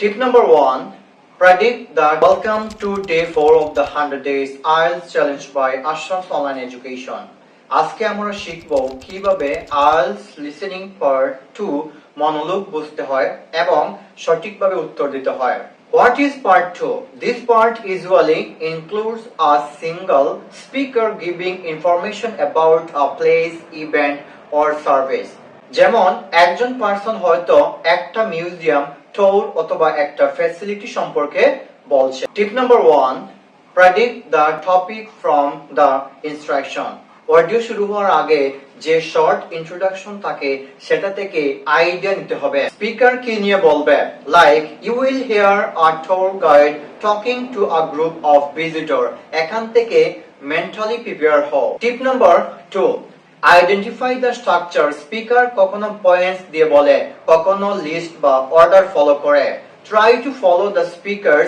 Tip number one predict that welcome to day four of the 100 days IELTS challenge by Ashraf Online Education. আজকে আমরা শিখব কীভাবে IELTS listening part 2 মনোলোগ বুঝতে হয় এবং সঠিকভাবে উত্তর দিতে হয় What is part 2? This part usually includes a single speaker giving information about a place, event or service. যেমন, একজন পার্সন হয়তো একটা মিউজিয়াম ট্যুর অথবা একটা ফ্যাসিলিটি সম্পর্কে বলছে। Tip number one predict the topic from the instruction audio শুরু হওয়ার আগে যে শর্ট ইন্ট্রোডাকশন থাকে, সেটা থেকে আইডিয়া নিতে হবে। স্পিকার কি নিয়ে বলবে? Like you will hear a tour guide talking to a group of visitor এখান থেকে মেন্টালি প্রিপেয়ার হও। Tip number two identify the structure speaker কখনো পয়েন্টস দিয়ে বলে, কখনো লিস্ট বা অর্ডার ফলো করে। Try to follow the speaker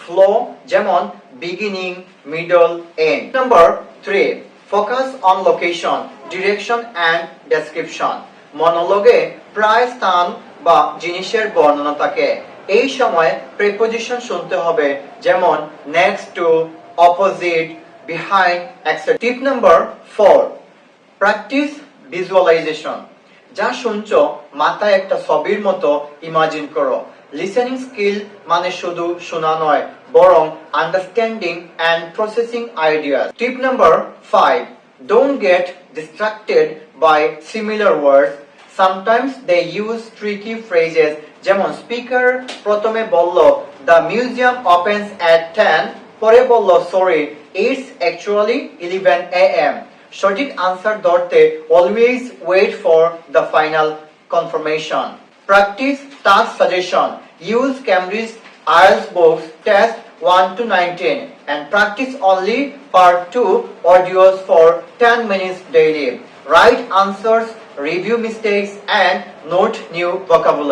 flow যেমন beginning middle end number three focus on location direction and description মনোলগে প্রায় স্থান বা জিনিসের বর্ণনা থাকে। এই সময় প্রিপোজিশন শুনতে হবে, যেমন next to opposite behind etcetera tip number four practice visualization যা শুনছ, মাথায় একটা ছবির মতো ইমাজিন করো। লিসেনিং স্কিল মানে শুধু শোনা নয়, বরং understanding and processing idea tip number five don't get distracted by similar words sometimes they use tricky phrases যেমন স্পিকার প্রথমে বলল the museum opens at ten পরে বলল sorry it's actually eleven A M সঠিক আনসার ধরতে always wait for the final confirmation practice task suggestion use Cambridge IELTS books test 1 to 19 and practice only part 2 audios for 10 minutes daily. Write answers, review mistakes and note new vocabulary.